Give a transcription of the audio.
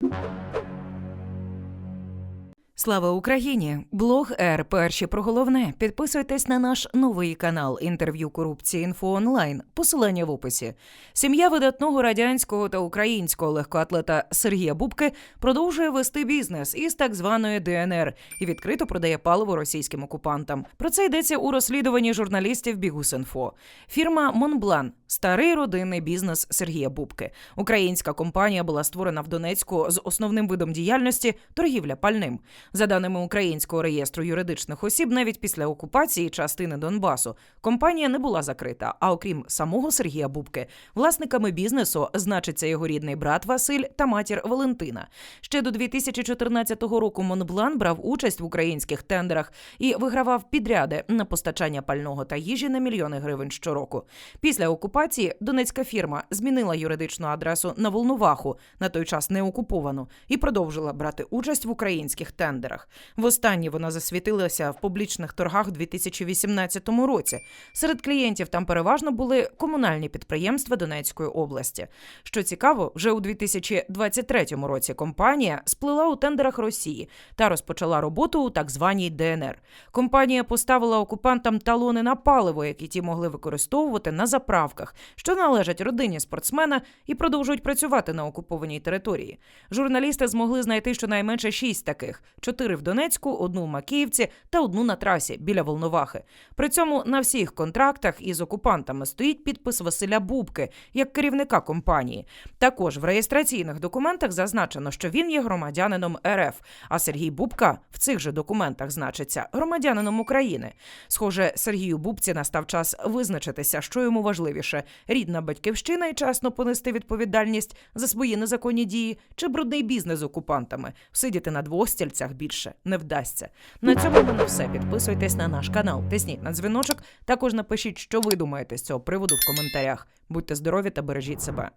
you Слава Україні! Блог Р. Перші про головне. Підписуйтесь на наш новий канал інтерв'ю корупції інфо онлайн. Посилання в описі. Сім'я видатного радянського та українського легкоатлета Сергія Бубки продовжує вести бізнес із так званої ДНР і відкрито продає паливо російським окупантам. Про це йдеться у розслідуванні журналістів Бігус.Інфо. Фірма Монблан старий родинний бізнес Сергія Бубки. Українська компанія була створена в Донецьку з основним видом діяльності торгівля пальним. За даними українського реєстру юридичних осіб, навіть після окупації частини Донбасу компанія не була закрита. А окрім самого Сергія Бубки, власниками бізнесу значиться його рідний брат Василь та матір Валентина. Ще до 2014 року Монблан брав участь в українських тендерах і вигравав підряди на постачання пального та їжі на мільйони гривень щороку. Після окупації донецька фірма змінила юридичну адресу на Волноваху, на той час не окуповану, і продовжила брати участь в українських тендерах. Востаннє вона засвітилася в публічних торгах у 2018 році. Серед клієнтів там переважно були комунальні підприємства Донецької області. Що цікаво, вже у 2023 році компанія сплила у тендерах Росії та розпочала роботу у так званій ДНР. Компанія поставила окупантам талони на паливо, які ті могли використовувати на заправках, що належать родині спортсмена і продовжують працювати на окупованій території. Журналісти змогли знайти щонайменше шість таких: чотири в Донецьку, одну в Макіївці та одну на трасі біля Волновахи. При цьому на всіх контрактах із окупантами стоїть підпис Василя Бубки як керівника компанії. Також в реєстраційних документах зазначено, що він є громадянином РФ, а Сергій Бубка в цих же документах значиться громадянином України. Схоже, Сергію Бубці настав час визначитися, що йому важливіше: рідна батьківщина і чесно понести відповідальність за свої незаконні дії чи брудний бізнес з окупантами. Всидіти на двох стільцях більше не вдасться. На цьому в все. Підписуйтесь на наш канал, тисніть на дзвіночок. Також напишіть, що ви думаєте з цього приводу в коментарях. Будьте здорові та бережіть себе.